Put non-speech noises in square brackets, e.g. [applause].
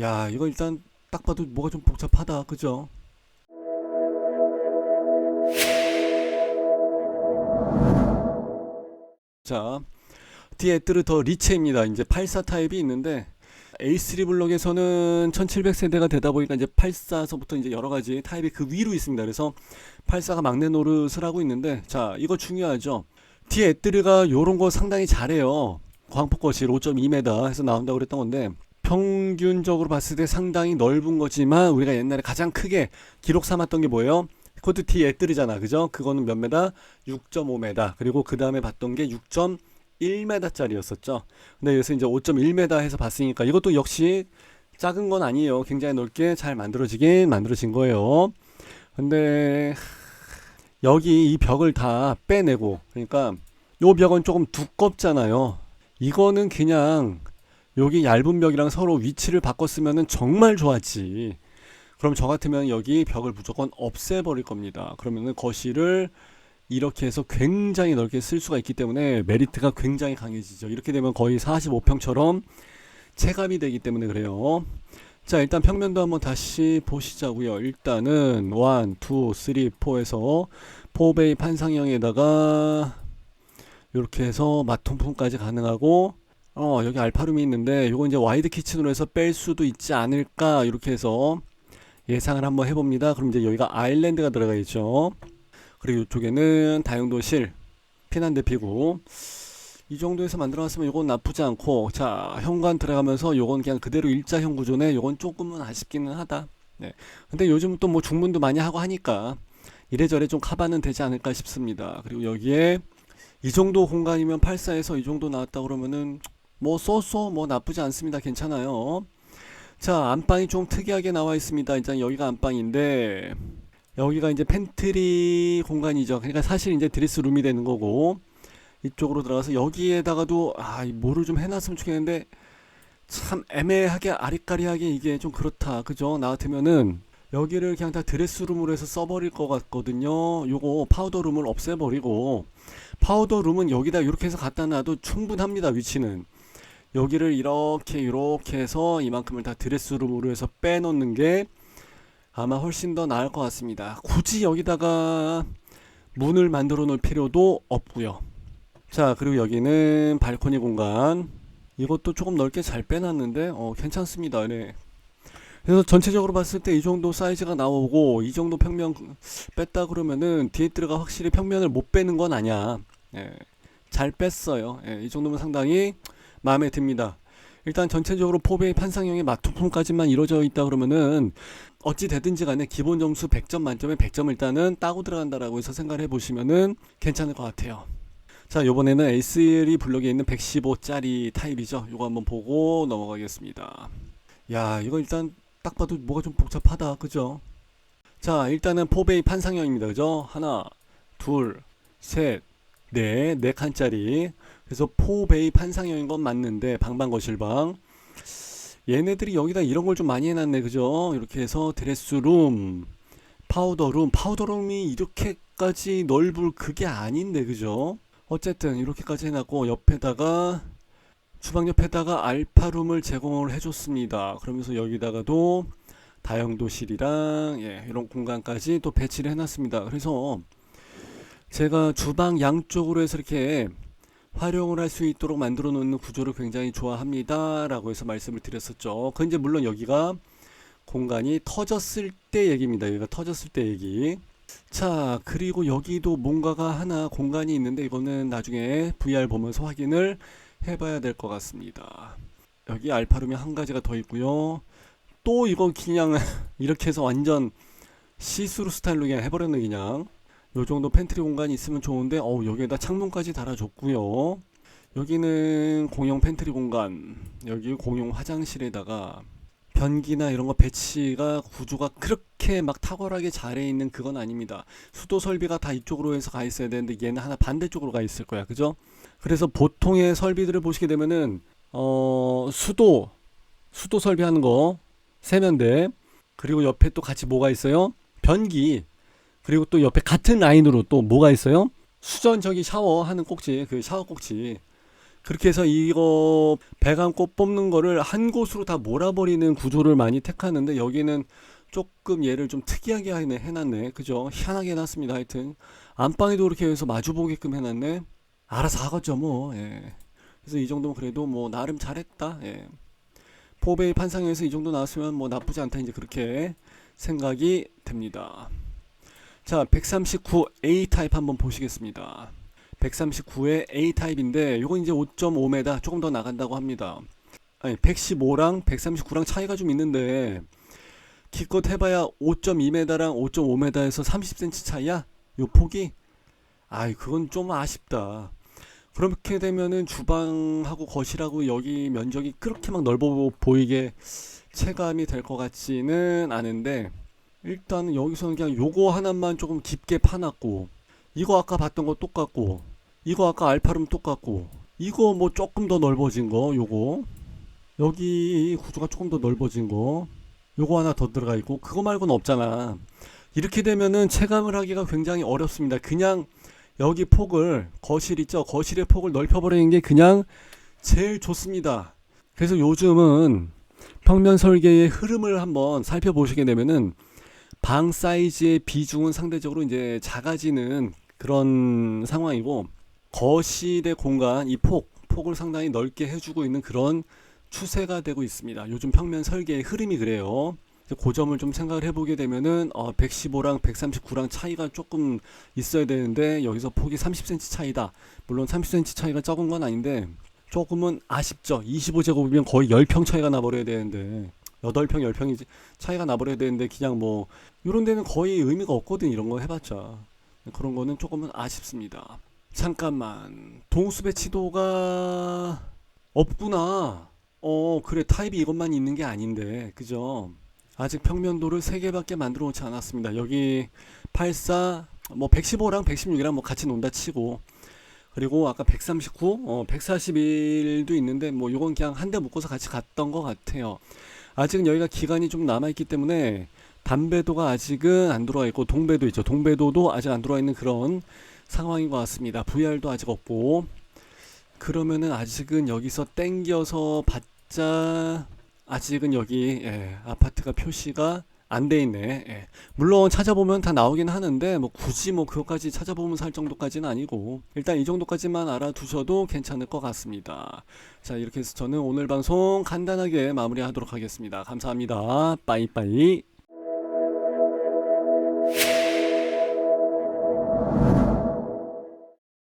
야, 이거 일단 딱 봐도 뭐가 좀 복잡하다. 그죠? 자, 뒤에 뜨르 더 리체입니다. 이제 84 타입이 있는데 A3 블록에서는 1700세대가 되다 보니까 이제 84서부터 이제 여러 가지 타입이 그 위로 있습니다. 그래서 84가 막내 노릇을 하고 있는데 자, 이거 중요하죠. 뒤에 뜨르가 요런 거 상당히 잘해요. 광폭 거실 5.2m 해서 나온다고 그랬던 건데 평균적으로 봤을 때 상당히 넓은 거지만 우리가 옛날에 가장 크게 기록 삼았던 게 뭐예요? 코드 T 애뜨르잖아. 그죠? 그거는 몇 메다? 6.5m. 그리고 그 다음에 봤던 게 6.1m짜리였었죠. 근데 여기서 이제 5.1m 해서 봤으니까 이것도 역시 작은 건 아니에요. 굉장히 넓게 잘 만들어지긴 만들어진 거예요. 근데 여기 이 벽을 다 빼내고 그러니까 요 벽은 조금 두껍잖아요. 이거는 그냥 여기 얇은 벽이랑 서로 위치를 바꿨으면은 정말 좋았지. 그럼 저 같으면 여기 벽을 무조건 없애버릴 겁니다. 그러면은 거실을 이렇게 해서 굉장히 넓게 쓸 수가 있기 때문에 메리트가 굉장히 강해지죠. 이렇게 되면 거의 45평처럼 체감이 되기 때문에 그래요. 자, 일단 평면도 한번 다시 보시자고요. 일단은 1, 2, 3, 4에서 4베이 판상형에다가 이렇게 해서 마통풍까지 가능하고 어, 여기 알파룸이 있는데 요거 이제 와이드 키친으로 해서 뺄 수도 있지 않을까 이렇게 해서 예상을 한번 해봅니다. 그럼 이제 여기가 아일랜드가 들어가 있죠. 그리고 이쪽에는 다용도실, 피난 대피구. 이 정도에서 만들어놨으면 요건 나쁘지 않고, 자, 현관 들어가면서 요건 그냥 그대로 일자형 구조네. 요건 조금은 아쉽기는 하다. 네. 근데 요즘 또 뭐 중문도 많이 하고 하니까 이래저래 좀 카바는 되지 않을까 싶습니다. 그리고 여기에 이 정도 공간이면 84에서 이 정도 나왔다 그러면은 뭐 쏘쏘 뭐 나쁘지 않습니다. 괜찮아요. 자, 안방이 좀 특이하게 나와 있습니다. 일단 여기가 안방인데 여기가 이제 팬트리 공간이죠. 그러니까 사실 이제 드레스 룸이 되는 거고 이쪽으로 들어가서 여기에다가도 아, 이 뭐를 좀 해놨으면 좋겠는데 참 애매하게 아리까리하게 이게 좀 그렇다. 그죠? 나 같으면은 여기를 그냥 다 드레스룸으로 해서 써버릴 것 같거든요. 요거 파우더룸을 없애버리고 파우더룸은 여기다 이렇게 해서 갖다 놔도 충분합니다. 위치는. 여기를 이렇게 이렇게 해서 이만큼을 다 드레스룸으로 해서 빼놓는 게 아마 훨씬 더 나을 것 같습니다. 굳이 여기다가 문을 만들어 놓을 필요도 없고요. 자, 그리고 여기는 발코니 공간. 이것도 조금 넓게 잘 빼놨는데 어, 괜찮습니다. 네. 그래서 전체적으로 봤을 때 이 정도 사이즈가 나오고 이 정도 평면 뺐다 그러면은 디에트가 확실히 평면을 못 빼는 건 아니야. 예. 잘 뺐어요. 예, 이 정도면 상당히 마음에 듭니다. 일단 전체적으로 포베이 판상형의 마투품까지만 이루어져 있다 그러면은 어찌 되든지 간에 기본 점수 100점 만점에 100점 일단은 따고 들어간다라고 해서 생각을 해보시면은 괜찮을 것 같아요. 자, 요번에는 A3 블록에 있는 115짜리 타입이죠. 요거 한번 보고 넘어가겠습니다. 야, 이거 일단 딱 봐도 뭐가 좀 복잡하다. 그죠? 자, 일단은 포베이 판상형입니다. 그죠? 하나, 둘, 셋, 넷, 네 칸짜리. 그래서 포베이 판상형인 건 맞는데 방방거실방. 얘네들이 여기다 이런 걸 좀 많이 해놨네 그죠? 이렇게 해서 드레스룸 파우더룸. 파우더룸이 이렇게까지 넓을 그게 아닌데 그죠? 어쨌든 이렇게까지 해놨고 옆에다가 주방 옆에다가 알파룸을 제공을 해줬습니다. 그러면서 여기다가도 다용도실이랑 예, 이런 공간까지 또 배치를 해놨습니다. 그래서 제가 주방 양쪽으로 해서 이렇게 활용을 할 수 있도록 만들어 놓는 구조를 굉장히 좋아합니다. 라고 해서 말씀을 드렸었죠. 그 이제 물론 여기가 공간이 터졌을 때 얘기입니다. 여기가 터졌을 때 얘기. 자, 그리고 여기도 뭔가가 하나 공간이 있는데 이거는 나중에 VR 보면서 확인을 해봐야 될 것 같습니다. 여기 알파룸이 한 가지가 더 있고요. 또 이거 그냥 [laughs] 이렇게 해서 완전 시스루 스타일로 그냥 해버렸네 그냥. 요 정도 팬트리 공간이 있으면 좋은데 어우 여기에다 창문까지 달아줬고요. 여기는 공용 팬트리 공간 여기 공용 화장실에다가 변기나 이런 거 배치가 구조가 그렇게 막 탁월하게 잘해 있는 그건 아닙니다. 수도 설비가 다 이쪽으로 해서 가 있어야 되는데 얘는 하나 반대쪽으로 가 있을 거야. 그죠? 그래서 보통의 설비들을 보시게 되면은 어 수도 수도 설비하는 거 세면대 그리고 옆에 또 같이 뭐가 있어요? 변기 그리고 또 옆에 같은 라인으로 또 뭐가 있어요? 수전 저기 샤워하는 꼭지, 그 샤워 꼭지. 그렇게 해서 이거 배감꽃 뽑는 거를 한 곳으로 다 몰아버리는 구조를 많이 택하는데 여기는 조금 얘를 좀 특이하게 해놨네. 그죠? 희한하게 해놨습니다. 하여튼 안방에도 그렇게 해서 마주보게끔 해놨네. 알아서 하겠죠 뭐. 예. 그래서 이 정도면 그래도 뭐 나름 잘했다. 예. 포베이 판상에서 이 정도 나왔으면 뭐 나쁘지 않다 이제 그렇게 생각이 됩니다. 자, 139 A 타입 한번 보시겠습니다. 139의 A 타입인데 요건 이제 5.5m 조금 더 나간다고 합니다. 아니 115랑 139랑 차이가 좀 있는데 기껏 해봐야 5.2m랑 5.5m에서 30cm 차이야? 요 폭이? 아이 그건 좀 아쉽다. 그렇게 되면은 주방하고 거실하고 여기 면적이 그렇게 막 넓어 보이게 체감이 될 것 같지는 않은데 일단 여기서는 그냥 요거 하나만 조금 깊게 파놨고 이거 아까 봤던 거 똑같고 이거 아까 알파룸 똑같고 이거 뭐 조금 더 넓어진 거 요거. 여기 구조가 조금 더 넓어진 거 요거 하나 더 들어가 있고 그거 말고는 없잖아. 이렇게 되면은 체감을 하기가 굉장히 어렵습니다. 그냥 여기 폭을 거실 있죠? 거실의 폭을 넓혀버리는 게 그냥 제일 좋습니다. 그래서 요즘은 평면 설계의 흐름을 한번 살펴보시게 되면은 방 사이즈의 비중은 상대적으로 이제 작아지는 그런 상황이고 거실의 공간 이 폭, 폭을 상당히 넓게 해주고 있는 그런 추세가 되고 있습니다. 요즘 평면 설계의 흐름이 그래요. 이제 그 점을 좀 생각을 해보게 되면은 어, 115랑 139랑 차이가 조금 있어야 되는데 여기서 폭이 30cm 차이다. 물론 30cm 차이가 적은 건 아닌데 조금은 아쉽죠. 25제곱이면 거의 10평 차이가 나버려야 되는데 8평, 10평이 차이가 나버려야 되는데 그냥 뭐 이런 데는 거의 의미가 없거든 이런 거 해봤자 그런 거는 조금은 아쉽습니다. 잠깐만 동수 배치도가 없구나. 어 그래 타입이 이것만 있는 게 아닌데 그죠? 아직 평면도를 3개밖에 만들어 놓지 않았습니다. 여기 84, 뭐 115랑 116이랑 뭐 같이 논다 치고 그리고 아까 139, 어 141도 있는데 뭐 요건 그냥 한 대 묶어서 같이 갔던 것 같아요. 아직은 여기가 기간이 좀 남아 있기 때문에 담배도가 아직은 안 들어와 있고 동배도 있죠. 동배도도 아직 안 들어와 있는 그런 상황인 것 같습니다. VR도 아직 없고 그러면은 아직은 여기서 땡겨서 받자 아직은 여기 예, 아파트가 표시가 안 돼 있네. 예. 물론 찾아보면 다 나오긴 하는데 뭐 굳이 뭐 그것까지 찾아보면서 할 정도까지는 아니고 일단 이 정도까지만 알아두셔도 괜찮을 것 같습니다. 자 이렇게 해서 저는 오늘 방송 간단하게 마무리하도록 하겠습니다. 감사합니다. 빠이빠이.